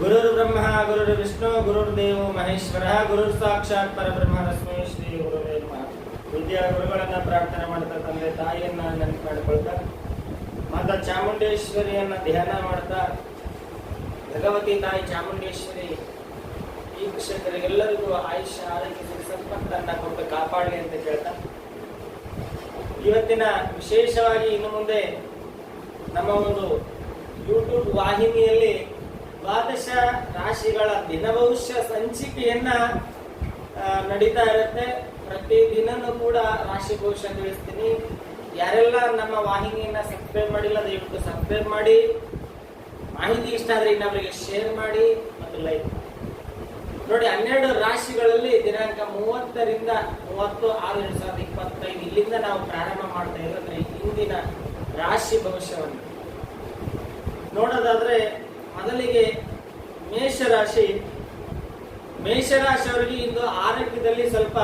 ಗುರುರ್ ಬ್ರಹ್ಮ ಗುರುರ್ ವಿಷ್ಣು ಗುರುರ್ ದೇವೋ ಮಹೇಶ್ವರ ಗುರುರ್ ಸಾಕ್ಷಾತ್ ಪರಬ್ರಹ್ಮ ತಸ್ಮೈ ಶ್ರೀ ಗುರುವೇ ನಮಃ ವಿದ್ಯಾ ಗುರುಗಳನ್ನ ಪ್ರಾರ್ಥನೆ ಮಾಡ್ತಾ ತಂದೆ, ತಾಯಿಯನ್ನ ನೆನಪು ಮಾಡಿಕೊಳ್ತಾ ಮಾತಾ ಚಾಮುಂಡೇಶ್ವರಿಯನ್ನ ಧ್ಯಾನ ಮಾಡ್ತಾ. ಭಗವತಿ ತಾಯಿ ಚಾಮುಂಡೇಶ್ವರಿ, ಈ ಕೃಷಿಕರಿಗೆಲ್ಲರಿಗೂ ಆಯುಷ್ಯ, ಆರೋಗ್ಯ ಸಂಪತ್ತನ್ನ ಕೊಟ್ಟು ಕಾಪಾಡಲಿ ಅಂತ ಕೇಳ್ತಾ. ಇವತ್ತಿನ ವಿಶೇಷವಾಗಿ ಇನ್ನು ಮುಂದೆ ನಮ್ಮ ಒಂದು ಯೂಟ್ಯೂಬ್ ವಾಹಿನಿಯಲ್ಲಿ ದ್ವಾದಶ ರಾಶಿಗಳ ದಿನಭವಿಷ್ಯ ಸಂಚಿಕೆಯನ್ನ ಆ, ನಡೀತಾ ಇರುತ್ತೆ. ಪ್ರತಿ ದಿನನೂ ಕೂಡ ರಾಶಿ ಭವಿಷ್ಯ ತಿಳಿಸ್ತೀನಿ ಯಾರೆಲ್ಲ ನಮ್ಮ ವಾಹಿನಿಯನ್ನ ಸಬ್ಸ್ಕ್ರೈಬ್ ಮಾಡಿಲ್ಲ ದಯವಿಟ್ಟು ಸಬ್ಸ್ಕ್ರೈಬ್ ಮಾಡಿ. ಮಾಹಿತಿ ಇಷ್ಟ ಆದ್ರೆ ಇನ್ನೊಬ್ಬರಿಗೆ ಶೇರ್ ಮಾಡಿ ಮತ್ತು ಲೈಕ್ ನೋಡಿ ಹನ್ನೆರಡು ರಾಶಿಗಳಲ್ಲಿ ದಿನಾಂಕ ಮೂವತ್ತರಿಂದ ಮೂವತ್ತು ಆರು ಎರಡು ಸಾವಿರದ ಇಪ್ಪತ್ತೈದು ಇಲ್ಲಿಂದ ನಾವು ಪ್ರಾರಂಭ ಮಾಡ್ತಾ ಇರೋದ್ರೆ ಹಿಂದಿನ ರಾಶಿ ಭವಿಷ್ಯವನ್ನು. ನೋಡೋದಾದ್ರೆ ಮೊದಲಿಗೆ ಮೇಷರಾಶಿ. ಮೇಷರಾಶಿಯವರಿಗೆ ಇಂದು ಆರೋಗ್ಯದಲ್ಲಿ ಸ್ವಲ್ಪ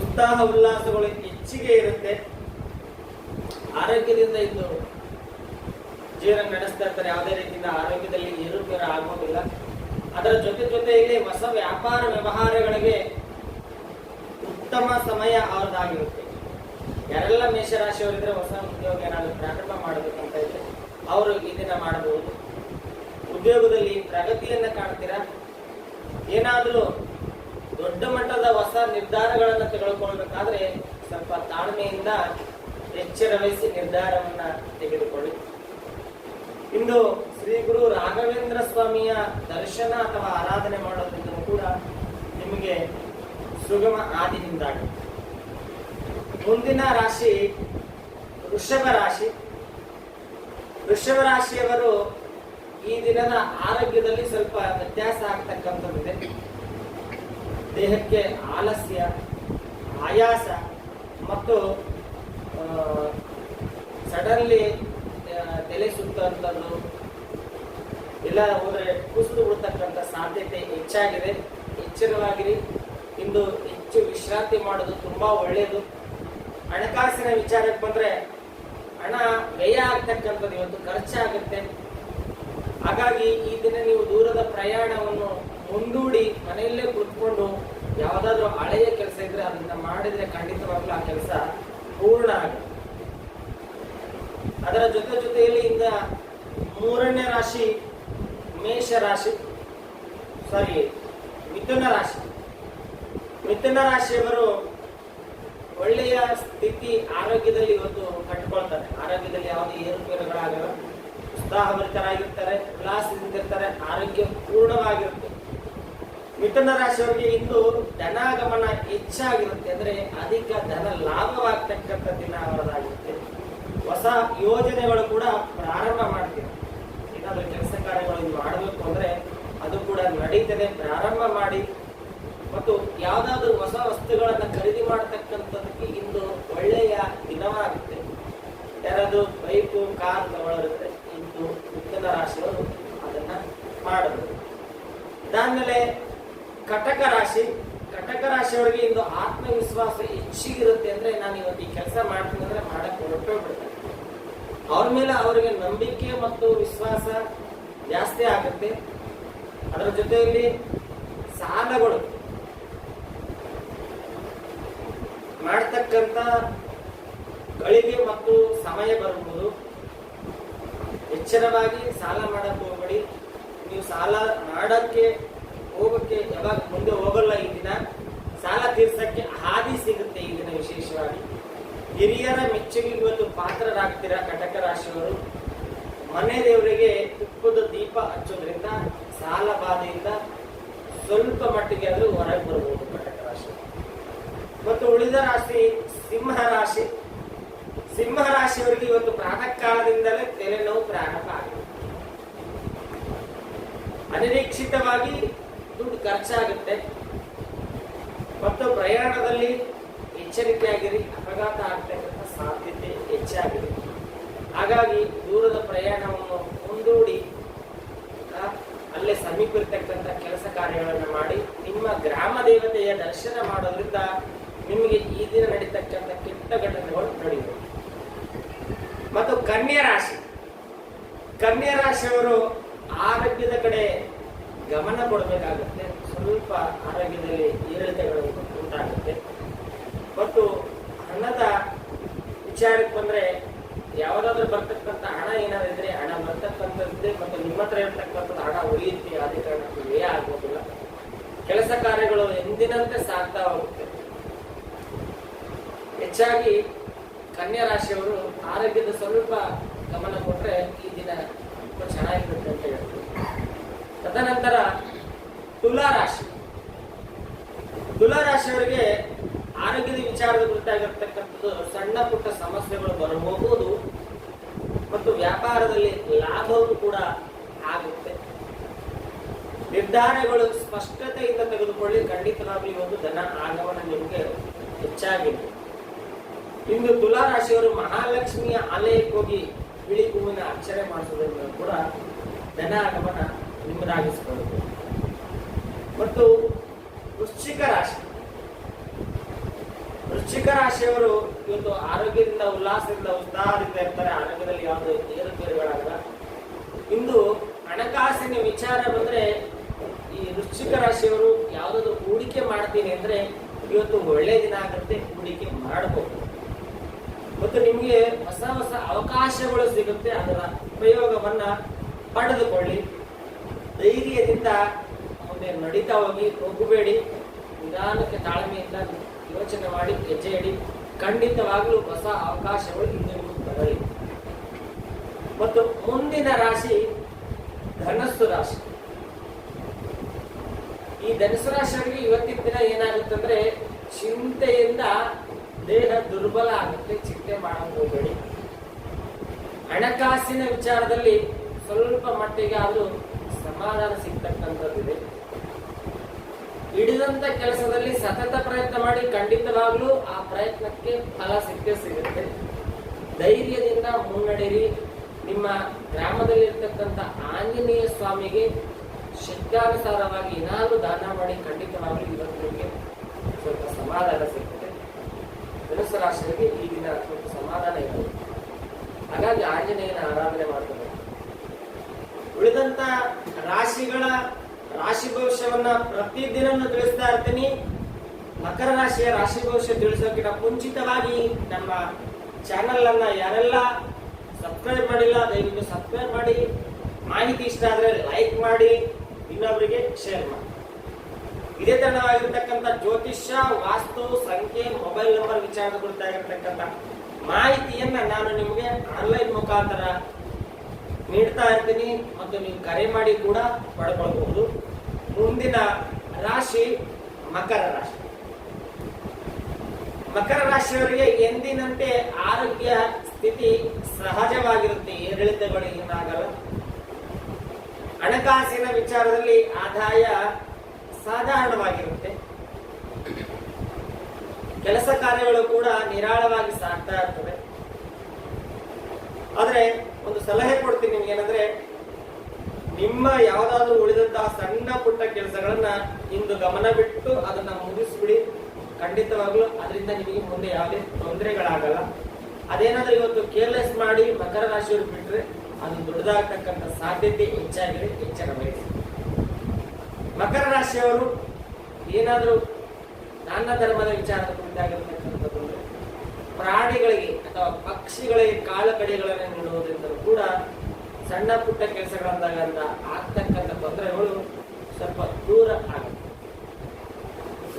ಉತ್ಸಾಹ ಉಲ್ಲಾಸಗಳು ಹೆಚ್ಚಿಗೆ ಇರುತ್ತೆ. ಆರೋಗ್ಯದಿಂದ ಇಂದು ಜೀವನ ನಡೆಸ್ತಾ ಇರ್ತಾರೆ. ಯಾವುದೇ ರೀತಿಯಿಂದ ಆರೋಗ್ಯದಲ್ಲಿ ಏರುಪೇರು ಆಗೋದಿಲ್ಲ. ಅದರ ಜೊತೆ ಜೊತೆಯಲ್ಲಿ ಹೊಸ ವ್ಯಾಪಾರ ವ್ಯವಹಾರಗಳಿಗೆ ಉತ್ತಮ ಸಮಯ ಅವ್ರದ್ದಾಗಿರುತ್ತೆ. ಯಾರೆಲ್ಲ ಮೇಷರಾಶಿಯವರಿದ್ರೆ ಹೊಸ ಉದ್ಯೋಗ ಏನಾದರೂ ಪ್ರಾರಂಭ ಮಾಡಬೇಕಂತ ಇದ್ರೆ ಅವರು ಇದನ್ನ ಮಾಡಬಹುದು. ಉದ್ಯೋಗದಲ್ಲಿ ಪ್ರಗತಿಯನ್ನ ಕಾಣ್ತೀರಾ? ಏನಾದರೂ ದೊಡ್ಡ ಮಟ್ಟದ ಹೊಸ ನಿರ್ಧಾರಗಳನ್ನು ತೆಗೆದುಕೊಳ್ಬೇಕಾದ್ರೆ ಸ್ವಲ್ಪ ತಾಳ್ಮೆಯಿಂದ ಎಚ್ಚರ ವಹಿಸಿ ನಿರ್ಧಾರವನ್ನ ತೆಗೆದುಕೊಳ್ಳಿ. ಇಂದು ಶ್ರೀ ಗುರು ರಾಘವೇಂದ್ರ ಸ್ವಾಮಿಯ ದರ್ಶನ ಅಥವಾ ಆರಾಧನೆ ಮಾಡೋದ್ರಿಂದ ಕೂಡ ನಿಮಗೆ ಸುಗಮ ಆದಿನಿಂದಾಗಿ. ಮುಂದಿನ ರಾಶಿ ವೃಷಭ ರಾಶಿ. ವೃಷಭ ರಾಶಿಯವರು ಈ ದಿನದ ಆರೋಗ್ಯದಲ್ಲಿ ಸ್ವಲ್ಪ ವ್ಯತ್ಯಾಸ ಆಗ್ತಕ್ಕಂಥದ್ದಿದೆ. ದೇಹಕ್ಕೆ ಆಲಸ್ಯ, ಆಯಾಸ ಮತ್ತು ಸಡನ್ಲಿ ತಲೆ ಸುತ್ತಂಥದ್ದು ಎಲ್ಲ ಹೋದರೆ ಕುಸಿದು ಬಿಡ್ತಕ್ಕಂಥ ಸಾಧ್ಯತೆ ಹೆಚ್ಚಾಗಿದೆ. ಎಚ್ಚರವಾಗಿರಿ. ಇಂದು ಹೆಚ್ಚು ವಿಶ್ರಾಂತಿ ಮಾಡೋದು ತುಂಬ ಒಳ್ಳೆಯದು ಹಣಕಾಸಿನ ವಿಚಾರಕ್ಕೆ ಬಂದ್ರೆ ಹಣ ವ್ಯಯ ಆಗ್ತಕ್ಕಂಥದ್ದು ಇವತ್ತು ಖರ್ಚಾಗುತ್ತೆ. ಹಾಗಾಗಿ ಈ ದಿನ ನೀವು ದೂರದ ಪ್ರಯಾಣವನ್ನು ಮುಂದೂಡಿ ಮನೆಯಲ್ಲೇ ಕುತ್ಕೊಂಡು ಯಾವುದಾದ್ರೂ ಹಳೆಯ ಕೆಲಸ ಇದ್ರೆ ಅದನ್ನ ಮಾಡಿದ್ರೆ ಖಂಡಿತವಾಗ್ಲೂ ಆ ಕೆಲಸ ಪೂರ್ಣ ಆಗುತ್ತೆ. ಅದರ ಜೊತೆ ಜೊತೆಯಲ್ಲಿ ಇಂದ ಮೂರನೇ ರಾಶಿ ಮೇಷ ರಾಶಿ ಸಾರಿ ಮಿಥುನ ರಾಶಿ. ಮಿಥುನ ರಾಶಿಯವರು ಒಳ್ಳೆಯ ಸ್ಥಿತಿ ಆರೋಗ್ಯದಲ್ಲಿ ಇವತ್ತು ಕಟ್ಟಿಕೊಳ್ತಾರೆ ಆರೋಗ್ಯದಲ್ಲಿ ಯಾವುದೇ ಏರುಪೇರುಗಳಾಗಲ್ಲ ಉತ್ಸಾಹಭರಿತರಾಗಿರ್ತಾರೆ, ಉಲ್ಲಾಸದಿಂದಿರ್ತಾರೆ, ಆರೋಗ್ಯ ಪೂರ್ಣವಾಗಿರುತ್ತೆ. ಮಿಥುನ ರಾಶಿಯವರಿಗೆ ಇಂದು ಧನಾಗಮನ ಹೆಚ್ಚಾಗಿರುತ್ತೆ ಅಂದ್ರೆ ಅಧಿಕ ಧನ ಲಾಭವಾಗ್ತಕ್ಕಂಥ ದಿನ ಅವರದಾಗಿರುತ್ತೆ. ಹೊಸ ಯೋಜನೆಗಳು ಕೂಡ ಪ್ರಾರಂಭ ಮಾಡ್ತೀವಿ. ಏನಾದರೂ ಕೆಲಸ ಕಾರ್ಯಗಳು ಮಾಡಬೇಕು ಅಂದ್ರೆ ಅದು ಕೂಡ ನಡೀತದೆ. ಪ್ರಾರಂಭ ಮಾಡಿ ಮತ್ತು ಯಾವುದಾದ್ರೂ ಹೊಸ ವಸ್ತುಗಳನ್ನು ಖರೀದಿ ಮಾಡತಕ್ಕಂಥದ್ದಕ್ಕೆ ಇಂದು ಒಳ್ಳೆಯ ದಿನವಾಗುತ್ತೆ. ಯಾರಾದ್ರು ಬೈಕು, ಕಾರ್ ತಗೊಳ್ಳೋರಿದ್ರೆ ಇಂದು ಮಿಥುನ ರಾಶಿಯವರು ಅದನ್ನ ಮಾಡಬಹುದು ಅದಾದ್ಮೇಲೆ ಕಟಕ ರಾಶಿ. ಕಟಕ ರಾಶಿಯವರಿಗೆ ಇಂದು ಆತ್ಮವಿಶ್ವಾಸ ಹೆಚ್ಚಿಗಿರುತ್ತೆ ಅಂದ್ರೆ ನಾನು ಇವತ್ತು ಈ ಕೆಲಸ ಮಾಡ್ತೀನಿ ಅಂದ್ರೆ ಮಾಡಕ್ಕೆ ಹೊರಟೋಗ್ಬಿಡ್ತಾರೆ ಅವ್ರ ಮೇಲೆ ಅವರಿಗೆ ನಂಬಿಕೆ ಮತ್ತು ವಿಶ್ವಾಸ ಜಾಸ್ತಿ ಆಗುತ್ತೆ. ಅದರ ಜೊತೆಯಲ್ಲಿ ಸಾಲಗಳು. ಮಾಡ್ತಕ್ಕಂಥ ಗಳಿಗೆ ಮತ್ತು ಸಮಯ ಬರಬಹುದು ಎಚ್ಚರವಾಗಿ ಸಾಲ ಮಾಡಕ್ಕೆ ಹೋಗಬೇಡಿ. ನೀವು ಸಾಲ ಮಾಡಕ್ಕೆ, ಹೋಗಕ್ಕೆ ಯಾವಾಗ ಮುಂದೆ ಹೋಗಲ್ಲ ಈ ದಿನ. ಸಾಲ ತೀರ್ಸಕ್ಕೆ ಹಾದಿ ಸಿಗುತ್ತೆ ಈ ವಿಶೇಷವಾಗಿ. ಹಿರಿಯರ ಮೆಚ್ಚುಗೆಗೆ ಇವತ್ತು ಪಾತ್ರರಾಗ್ತೀರಾ ಕಟಕ ರಾಶಿಯವರು ಮನೆ ದೇವರಿಗೆ ತುಪ್ಪದ ದೀಪ ಹಚ್ಚೋದ್ರಿಂದ, ಸಾಲ ಬಾಧೆಯಿಂದ ಸ್ವಲ್ಪ ಮಟ್ಟಿಗೆ ಅದು ಹೊರಗೆ ರಾಶಿ ಮತ್ತು ಉಳಿದ ರಾಶಿ ಸಿಂಹ ರಾಶಿ. ಸಿಂಹ ರಾಶಿಯವರಿಗೆ ಇವತ್ತು ಪ್ರಾತಃ ಕಾಲದಿಂದಲೇ ತಲೆನೋವು ಪ್ರಾರಂಭ ಆಗಿದೆ. ಅನಿರೀಕ್ಷಿತವಾಗಿ ದುಡ್ಡು ಖರ್ಚಾಗುತ್ತೆ. ಮತ್ತು ಪ್ರಯಾಣದಲ್ಲಿ ಎಚ್ಚರಿಕೆಯಾಗಿರಿ, ಅಪಘಾತ ಆಗ್ತಕ್ಕಂಥ ಸಾಧ್ಯತೆ ಹೆಚ್ಚಾಗಿದೆ. ಹಾಗಾಗಿ ದೂರದ ಪ್ರಯಾಣವನ್ನು ಮುಂದೂಡಿ ಅಲ್ಲೇ ಸಮೀಪ ಇರ್ತಕ್ಕಂಥ ಕೆಲಸ ಕಾರ್ಯಗಳನ್ನು ಮಾಡಿ, ನಿಮ್ಮ ಗ್ರಾಮ ದೇವತೆಯ ದರ್ಶನ ಮಾಡೋದ್ರಿಂದ ನಿಮಗೆ ಈ ದಿನ ನಡೀತಕ್ಕಂಥ ಕೆಟ್ಟ ಘಟನೆಗಳು ನಡೆಯುವುದು ಮತ್ತು ಕನ್ಯಾ ರಾಶಿ. ಕನ್ಯಾ ರಾಶಿಯವರು ಆರೋಗ್ಯದ ಕಡೆ ಗಮನ ಕೊಡಬೇಕಾಗುತ್ತೆ. ಸ್ವಲ್ಪ ಆರೋಗ್ಯದಲ್ಲಿ ಏರಿಳಿತಗಳು ಉಂಟಾಗುತ್ತೆ. ಮತ್ತು ಹಣದ ವಿಚಾರಕ್ಕೆ ಬಂದ್ರೆ ಯಾವುದಾದ್ರೂ ಬರ್ತಕ್ಕಂಥ ಹಣ ಏನಾದ್ರು ಇದ್ರೆ ಹಣ ಬರ್ತಕ್ಕಂಥದ್ದೇ ಮತ್ತು ನಿಮ್ಮ ಹತ್ರ ಇರ್ತಕ್ಕಂಥದ್ದು ಹಣ ಉಳಿಯುತ್ತೆ ಆದ ಕಾರಣಕ್ಕೆ ವ್ಯಯ ಆಗೋದಿಲ್ಲ. ಕೆಲಸ ಕಾರ್ಯಗಳು ಎಂದಿನಂತೆ ಸಾಗ್ತಾ ಹೋಗುತ್ತೆ. ಹೆಚ್ಚಾಗಿ ಕನ್ಯಾ ರಾಶಿಯವರು ಆರೋಗ್ಯದ ಸ್ವಲ್ಪ ಗಮನ ಕೊಟ್ಟರೆ ಈ ದಿನ ತುಂಬಾ ಚೆನ್ನಾಗಿರುತ್ತೆ ಅಂತ ಹೇಳ್ತೀವಿ ತದನಂತರ ತುಲಾ ರಾಶಿ. ತುಲಾ ರಾಶಿಯವರಿಗೆ ಆರೋಗ್ಯದ ವಿಚಾರದ ಕುರಿತಾಗಿರ್ತಕ್ಕಂಥದ್ದು ಸಣ್ಣ ಪುಟ್ಟ ಸಮಸ್ಯೆಗಳು ಬರಬಹುದು. ಮತ್ತು ವ್ಯಾಪಾರದಲ್ಲಿ ಲಾಭವೂ ಕೂಡ ಆಗುತ್ತೆ. ನಿರ್ಧಾರಗಳು ಸ್ಪಷ್ಟತೆಯಿಂದ ತೆಗೆದುಕೊಳ್ಳಿ ಖಂಡಿತವಾಗಿ ಒಂದು ಧನ ಆಗಮನ ನಿಮಗೆ ಹೆಚ್ಚಾಗಿದೆ ಇಂದು ತುಲಾ ರಾಶಿಯವರು ಮಹಾಲಕ್ಷ್ಮಿಯ ಆಲಯಕ್ಕೆ ಹೋಗಿ ಬಿಳಿ ಹೂವಿನ ಅರ್ಚನೆ ಮಾಡಿಸೋದ್ರಿಂದ ಕೂಡ ಧನ ಗಮನ ನಿಮ್ಮದಾಗಿಸಿಕೊಳ್ಳುತ್ತೆ. ಮತ್ತು ವೃಶ್ಚಿಕ ರಾಶಿ. ವೃಶ್ಚಿಕ ರಾಶಿಯವರು ಇವತ್ತು ಆರೋಗ್ಯದಿಂದ, ಉಲ್ಲಾಸದಿಂದ, ಉತ್ಸಾಹದಿಂದ ಇರ್ತಾರೆ. ಆರೋಗ್ಯದಲ್ಲಿ ಯಾವುದೇ ಏರುಪೇರುಗಳಾಗಲ್ಲ. ಇಂದು ಹಣಕಾಸಿನ ವಿಚಾರ ಬಂದ್ರೆ ಈ ವೃಶ್ಚಿಕ ರಾಶಿಯವರು ಯಾವುದಾದ್ರು ಹೂಡಿಕೆ ಮಾಡ್ತೀನಿ ಅಂದ್ರೆ ಇವತ್ತು ಒಳ್ಳೆ ದಿನ ಆಗುತ್ತೆ. ಹೂಡಿಕೆ ಮಾಡಬಹುದು ಮತ್ತು ನಿಮಗೆ ಹೊಸ ಹೊಸ ಅವಕಾಶಗಳು ಸಿಗುತ್ತೆ ಅದರ ಉಪಯೋಗವನ್ನ ಪಡೆದುಕೊಳ್ಳಿ. ಧೈರ್ಯದಿಂದ ಮುಂದೆ ನಡೀತಾ ಹೋಗಿ, ಹೋಗಬೇಡಿ. ನಿಧಾನಕ್ಕೆ ತಾಳ್ಮೆಯಿಂದ ಯೋಚನೆ ಮಾಡಿ, ಹೆಜ್ಜೆ ಇಡಿ. ಖಂಡಿತವಾಗಲೂ ಹೊಸ ಅವಕಾಶಗಳು ಹಿಂದೆ ಬರಲಿ. ಮತ್ತು ಮುಂದಿನ ರಾಶಿ ಧನಸ್ಸು ರಾಶಿ. ಈ ಧನಸ್ಸು ರಾಶಿಯವರಿಗೆ ಇವತ್ತಿನ ದಿನ ಏನಾಗುತ್ತಂದ್ರೆ ಚಿಂತೆಯಿಂದ ದೇಹ ದುರ್ಬಲ ಆಗುತ್ತೆ ಚಿಂತೆ ಮಾಡಬಹುದು ಹಣಕಾಸಿನ ವಿಚಾರದಲ್ಲಿ ಸ್ವಲ್ಪ ಮಟ್ಟಿಗೆ ಆದರೂ ಸಮಾಧಾನ ಸಿಗ್ತಕ್ಕಂಥದ್ದಿದೆ ಹಿಡಿದಂತ ಕೆಲಸದಲ್ಲಿ ಸತತ ಪ್ರಯತ್ನ ಮಾಡಿ ಖಂಡಿತವಾಗ್ಲೂ ಆ ಪ್ರಯತ್ನಕ್ಕೆ ಫಲ ಸಿಕ್ಕೇ ಸಿಗುತ್ತೆ. ಧೈರ್ಯದಿಂದ ಮುನ್ನಡೆಯಿರಿ. ನಿಮ್ಮ ಗ್ರಾಮದಲ್ಲಿರ್ತಕ್ಕಂಥ ಆಂಜನೇಯ ಸ್ವಾಮಿಗೆ ಶಕ್ತಾನುಸಾರವಾಗಿ ಏನಾದರೂ ದಾನ ಮಾಡಿ ಖಂಡಿತವಾಗ್ಲೂ ಇವತ್ತು ಸ್ವಲ್ಪ ಸಮಾಧಾನ ಸಿಗ್ತದೆ ಧನುಸು ರಾಶಿಗೆ ಈ ದಿನ ಸ್ವಲ್ಪ ಸಮಾಧಾನ ಇದೆ. ಹಾಗಾಗಿ ಆಂಜನೇಯನ ಆರಾಧನೆ ಮಾಡ್ತಾರೆ. ಉಳಿದಂತ ರಾಶಿಗಳ ರಾಶಿ ಭವಿಷ್ಯವನ್ನ ಪ್ರತಿದಿನ ತಿಳಿಸ್ತಾ ಇರ್ತೀನಿ. ಮಕರ ರಾಶಿಯ ರಾಶಿ ಭವಿಷ್ಯ ತಿಳಿಸೋಕ್ಕಿಂತ ಮುಂಚಿತವಾಗಿ ನಮ್ಮ ಚಾನೆಲ್ ಅನ್ನ ಯಾರೆಲ್ಲ ಸಬ್ಸ್ಕ್ರೈಬ್ ಮಾಡಿಲ್ಲ, ದಯವಿಟ್ಟು ಸಬ್ಸ್ಕ್ರೈಬ್ ಮಾಡಿ. ಮಾಹಿತಿ ಇಷ್ಟ ಆದ್ರೆ ಲೈಕ್ ಮಾಡಿ ಇನ್ನೊಬ್ಬರಿಗೆ ಶೇರ್ ಮಾಡಿ. ಇದೇ ತರವಾಗಿರ್ತಕ್ಕಂಥ ಜ್ಯೋತಿಷ್ಯ, ವಾಸ್ತು, ಸಂಖ್ಯೆ ಮೊಬೈಲ್ ನಂಬರ್ ವಿಚಾರದ ಕುರಿತಾಗಿರ್ತಕ್ಕಂಥ ಮಾಹಿತಿಯನ್ನ ನಾನು ನಿಮಗೆ ಆನ್ಲೈನ್ ಮುಖಾಂತರ ನೀಡ್ತಾ ಇರ್ತೀನಿ ಮತ್ತು ನೀವು ಕರೆ ಮಾಡಿ ಕೂಡ ಪಡ್ಕೊಳ್ಬಹುದು. ಮುಂದಿನ ರಾಶಿ ಮಕರ ರಾಶಿ. ಮಕರ ರಾಶಿಯವರಿಗೆ ಎಂದಿನಂತೆ ಆರೋಗ್ಯ ಸ್ಥಿತಿ ಸಹಜವಾಗಿರುತ್ತೆ ಏರಿಳಿತಗಳು ಏನಾಗಲ್ಲ ಹಣಕಾಸಿನ ವಿಚಾರದಲ್ಲಿ ಆದಾಯ ಸಾಧಾರಣವಾಗಿರುತ್ತೆ. ಕೆಲಸ ಕಾರ್ಯಗಳು ಕೂಡ ನಿರಾಳವಾಗಿ ಸಾಗ್ತಾ ಇರ್ತವೆ. ಆದರೆ ಒಂದು ಸಲಹೆ ಕೊಡ್ತೀನಿ ನಿಮ್ಗೆ ಏನಂದ್ರೆ, ನಿಮ್ಮ ಯಾವುದಾದ್ರೂ ಉಳಿದಂತಹ ಸಣ್ಣ ಪುಟ್ಟ ಕೆಲಸಗಳನ್ನ ಇಂದು ಗಮನ ಬಿಟ್ಟು ಅದನ್ನ ಮುಗಿಸ್ಬಿಡಿ. ಖಂಡಿತವಾಗ್ಲೂ ಅದರಿಂದ ನಿಮಗೆ ಮುಂದೆ ಯಾವುದೇ ತೊಂದರೆಗಳಾಗಲ್ಲ. ಅದೇನಾದ್ರೂ ಇವತ್ತು ಕೇರ್ಲೆಸ್ ಮಾಡಿ ಮಕರ ರಾಶಿಯವರು ಬಿಟ್ರೆ ಅದು ದೊಡ್ಡದಾಗ್ತಕ್ಕಂಥ ಸಾಧ್ಯತೆ ಹೆಚ್ಚಾಗಿದೆ ಎಚ್ಚರ ಮಕರ ರಾಶಿಯವರು ಏನಾದರೂ ನಾನ ಧರ್ಮದ ವಿಚಾರದ ಕುರಿತಾಗಿರ್ತಕ್ಕಂಥದ್ದು ಪ್ರಾಣಿಗಳಿಗೆ ಅಥವಾ ಪಕ್ಷಿಗಳಿಗೆ ಕಾಲ ಕಡೆಗಳನ್ನು ನೀಡುವುದರಿಂದಲೂ ಕೂಡ ಸಣ್ಣ ಪುಟ್ಟ ಕೆಲಸಗಳಂದಾಗ ಆಗ್ತಕ್ಕಂಥ ತೊಂದರೆಗಳು ಸ್ವಲ್ಪ ದೂರ ಆಗುತ್ತೆ.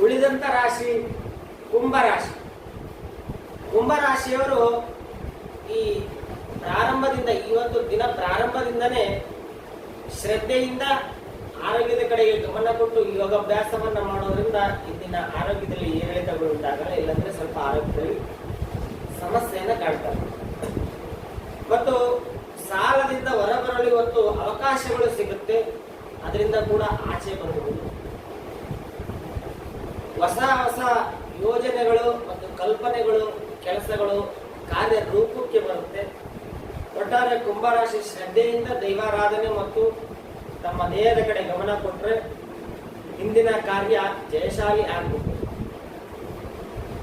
ಉಳಿದಂಥ ರಾಶಿ ಕುಂಭ ರಾಶಿ. ಕುಂಭ ರಾಶಿಯವರು ಈ ಪ್ರಾರಂಭದಿಂದ ಇವತ್ತು ದಿನ ಪ್ರಾರಂಭದಿಂದನೇ ಶ್ರದ್ಧೆಯಿಂದ ಆರೋಗ್ಯದ ಕಡೆಗೆ ಗಮನ ಕೊಟ್ಟು ಯೋಗಾಭ್ಯಾಸವನ್ನ ಮಾಡೋದ್ರಿಂದ ಇಂದಿನ ಆರೋಗ್ಯದಲ್ಲಿ ಏರಿಳಿತಗಳು ಉಂಟಾಗಲ್ಲ, ಇಲ್ಲಾಂದ್ರೆ ಸ್ವಲ್ಪ ಆರೋಗ್ಯದಲ್ಲಿ ಸಮಸ್ಯೆಯನ್ನ ಕಾಡ್ತಾರೆ ಮತ್ತು ಸಾಲದಿಂದ ಹೊರಬರಲು ಇವತ್ತು ಅವಕಾಶಗಳು ಸಿಗುತ್ತೆ, ಅದರಿಂದ ಕೂಡ ಆಚೆ ಬರಬಹುದು. ಹೊಸ ಹೊಸ ಯೋಜನೆಗಳು ಮತ್ತು ಕಲ್ಪನೆಗಳು, ಕೆಲಸಗಳು ಕಾರ್ಯರೂಪಕ್ಕೆ ಬರುತ್ತೆ. ಒಟ್ಟಾರೆ ಕುಂಭರಾಶಿ ಶ್ರದ್ಧೆಯಿಂದ ದೈವಾರಾಧನೆ ಮತ್ತು ತಮ್ಮ ದೇಹದ ಕಡೆ ಗಮನ ಕೊಟ್ಟರೆ ಹಿಂದಿನ ಕಾರ್ಯ ಜಯಶಾಲಿ ಆಗಬಹುದು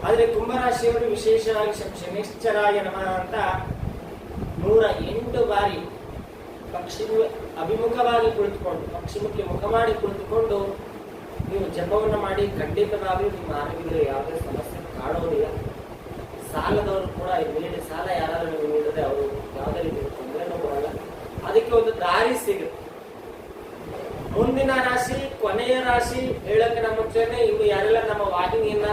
ಆದರೆ ಕುಂಭರಾಶಿಯವರು ವಿಶೇಷವಾಗಿ ಶನಿಶ್ಚರಾಯ ನಮಃ ಅಂತ ನೂರ ಎಂಟು ಬಾರಿ ಪಕ್ಷಿ ಅಭಿಮುಖವಾಗಿ ಕುಳಿತುಕೊಂಡು, ಪಕ್ಷಿಮುಖಿ ಮುಖ ಮಾಡಿ ಕುಳಿತುಕೊಂಡು ನೀವು ಜಪವನ್ನು ಮಾಡಿ ಖಂಡಿತವಾಗಿ ನಿಮ್ಮ ಆರೋಗ್ಯದಲ್ಲಿ ಯಾವುದೇ ಸಮಸ್ಯೆ ಕಾಣೋದಿಲ್ಲ ಸಾಲದವರು ಕೂಡ ನೀಡಿ ಸಾಲ ಯಾರಾದರೂ ನೀವು ಅವರು ಯಾವುದೇ ರೀತಿ ತೊಂದರೆನೂ ಬರಲ್ಲ. ಅದಕ್ಕೆ ಒಂದು ದಾರಿ ಸಿಗುತ್ತೆ. ಮುಂದಿನ ರಾಶಿ, ಕೊನೆಯ ರಾಶಿ ಹೇಳಕ್ಕೆ ನಮ್ಮ ಮುಂಚೆನೆ ಇನ್ನು ಯಾರೆಲ್ಲ ನಮ್ಮ ವಾಹಿನಿಯನ್ನ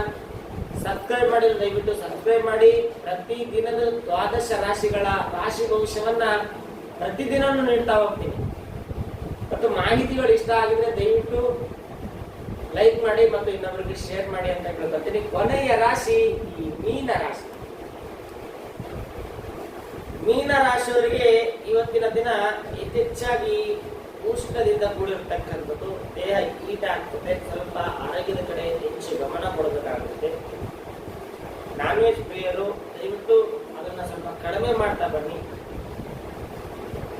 ಸಬ್ಸ್ಕ್ರೈಬ್ ಮಾಡಿ ದಯವಿಟ್ಟು ಸಬ್ಸ್ಕ್ರೈಬ್ ಮಾಡಿ. ಪ್ರತಿ ದಿನದ ದ್ವಾದಶ ರಾಶಿಗಳ ರಾಶಿ ಭವಿಷ್ಯವನ್ನ ಪ್ರತಿದಿನನೂ ನೀಡ್ತಾ ಹೋಗ್ತೀನಿ. ಮತ್ತು ಮಾಹಿತಿಗಳು ಇಷ್ಟ ಆಗಿದ್ರೆ ದಯವಿಟ್ಟು ಲೈಕ್ ಮಾಡಿ ಮತ್ತು ಇನ್ನೊಬ್ಬರಿಗೆ ಶೇರ್ ಮಾಡಿ ಅಂತ ಕೇಳ್ಕೊತೀನಿ ಕೊನೆಯ ರಾಶಿ ಈ ಮೀನ ರಾಶಿ. ಮೀನ ರಾಶಿಯವರಿಗೆ ಇವತ್ತಿನ ದಿನ ಯಥೇಚ್ಛಾಗಿ ಉಷ್ಣದಿಂದ ಕೂಡಿರ್ತಕ್ಕಂಥದ್ದು ದೇಹ ಈಟ ಆಗ್ತದೆ ಸ್ವಲ್ಪ ಆರೋಗ್ಯದ ಕಡೆ ಹೆಚ್ಚು ಗಮನ ಕೊಡಬೇಕಾಗುತ್ತೆ. ನಾನ್ ವೆಜ್ ಪ್ರಿಯರು, ದಯವಿಟ್ಟು ಅದನ್ನ ಸ್ವಲ್ಪ ಕಡಿಮೆ ಮಾಡ್ತಾ ಬನ್ನಿ.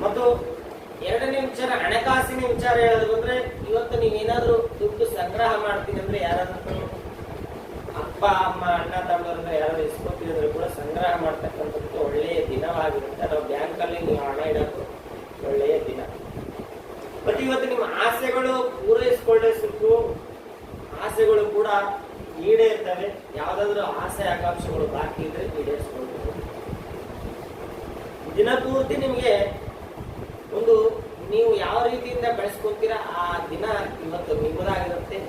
ಮತ್ತು ಎರಡನೇ ವಿಚಾರ, ಹಣಕಾಸಿನ ವಿಚಾರ ಹೇಳೋದು ಬಂದ್ರೆ ಇವತ್ತು ನೀವೇನಾದ್ರೂ ದುಡ್ಡು ಸಂಗ್ರಹ ಮಾಡ್ತೀನಿ ಅಂದ್ರೆ ಯಾರಾದ್ರೂ ಅಪ್ಪ, ಅಮ್ಮ, ಅಣ್ಣ ತಮ್ಮ ಯಾರಾದ್ರೂ ಇಸ್ಕೊತಿದ್ರೆ ಕೂಡ ಸಂಗ್ರಹ ಮಾಡ್ತಕ್ಕಂಥದ್ದು ಒಳ್ಳೆಯ ದಿನವಾಗಿರುತ್ತೆ. ಅಥವಾ ಬ್ಯಾಂಕಲ್ಲಿ ನೀವು ಹಣ ಇಡೋದು ಒಳ್ಳೆಯ ಮತ್ತೆ ಇವತ್ತು ನಿಮ್ಮ ಆಸೆಗಳು ಪೂರೈಸಿಕೊಳ್ಳೆ ಸುತ್ತು ಆಸೆಗಳು ಕೂಡ ಈಡೇರ್ತವೆ. ಯಾವ್ದಾದ್ರು ಆಸೆ, ಆಕಾಂಕ್ಷೆಗಳು ಬಾಕಿ ಇದ್ರೆ ಈಡೇರಿಸ್ಕೊಳ್ಬಹುದು ದಿನಪೂರ್ತಿ ನಿಮಗೆ ಒಂದು ನೀವು ಯಾವ ರೀತಿಯಿಂದ ಬೆಳೆಸ್ಕೊತೀರಾ ಆ ದಿನ ಇವತ್ತು ನಿಮ್ಮದಾಗಿರುತ್ತೆ.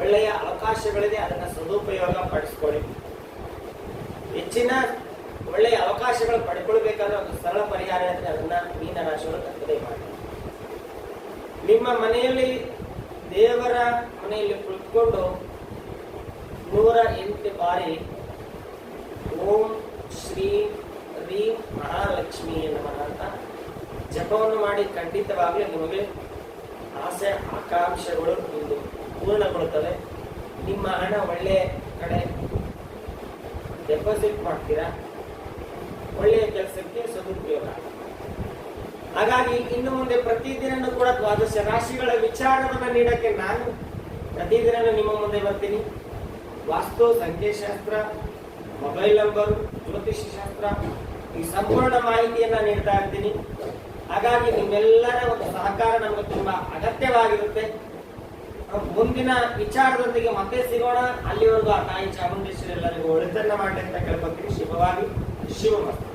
ಒಳ್ಳೆಯ ಅವಕಾಶಗಳಿದೆ, ಅದನ್ನ ಸದುಪಯೋಗ ಪಡಿಸ್ಕೊಳ್ಳಿ. ಹೆಚ್ಚಿನ ಒಳ್ಳೆಯ ಅವಕಾಶಗಳು ಪಡ್ಕೊಳ್ಬೇಕಾದ್ರೆ ಒಂದು ಸರಳ ಪರಿಹಾರ ಅಂದ್ರೆ ಅದನ್ನ ಮೀನ ರಾಶಿಯವರು ತಪ್ಪದೇ ಮಾಡಿ ನಿಮ್ಮ ಮನೆಯಲ್ಲಿ ದೇವರ ಮನೆಯಲ್ಲಿ ಕುಳಿತುಕೊಂಡು ನೂರ ಎಂಟು ಬಾರಿ ಓಂ ಶ್ರೀ ರೀಂ ಮಹಾಲಕ್ಷ್ಮಿ ನಮಃ ಅಂತ ಜಪವನ್ನು ಮಾಡಿ ಖಂಡಿತವಾಗಲೇ ನಿಮಗೆ ಆಸೆ, ಆಕಾಂಕ್ಷೆಗಳು ಒಂದು ಪೂರ್ಣಗೊಳ್ಳುತ್ತವೆ. ನಿಮ್ಮ ಹಣ ಒಳ್ಳೆಯ ಕಡೆ ಡೆಪಾಸಿಟ್ ಮಾಡ್ತೀರಾ? ಒಳ್ಳೆಯ ಕೆಲಸಕ್ಕೆ ಸದುಪಯೋಗ. ಹಾಗಾಗಿ ಇನ್ನು ಮುಂದೆ ಪ್ರತಿದಿನನೂ ಕೂಡ ದ್ವಾದಶ ರಾಶಿಗಳ ವಿಚಾರವನ್ನು ನೀಡಕ್ಕೆ ನಾನು ಪ್ರತಿದಿನ ನಿಮ್ಮ ಮುಂದೆ ಬರ್ತೀನಿ. ವಾಸ್ತು, ಸಂಖ್ಯಾಶಾಸ್ತ್ರ, ಮೊಬೈಲ್ ನಂಬರ್ ಜ್ಯೋತಿಷ್ಯ ಶಾಸ್ತ್ರ ಈ ಸಂಪೂರ್ಣ ಮಾಹಿತಿಯನ್ನ ನೀಡ್ತಾ ಇರ್ತೀನಿ. ಹಾಗಾಗಿ ನಿಮ್ಮೆಲ್ಲರ ಒಂದು ಸಹಕಾರ ನಮಗೆ ತುಂಬಾ ಅಗತ್ಯವಾಗಿರುತ್ತೆ. ಮುಂದಿನ ವಿಚಾರದೊಂದಿಗೆ ಮತ್ತೆ ಸಿಗೋಣ. ಅಲ್ಲಿವರೆಗೂ ಆ ತಾಯಿ ಚಾಮುಂಡೇಶ್ವರಿ ಎಲ್ಲರಿಗೂ ಒಳಿತನ್ನ ಮಾಡಲಿ ಅಂತ ಕೇಳ್ಕೊತೀನಿ ಶಿವವಾಗಿ ಶಿವಮಸ್ತ.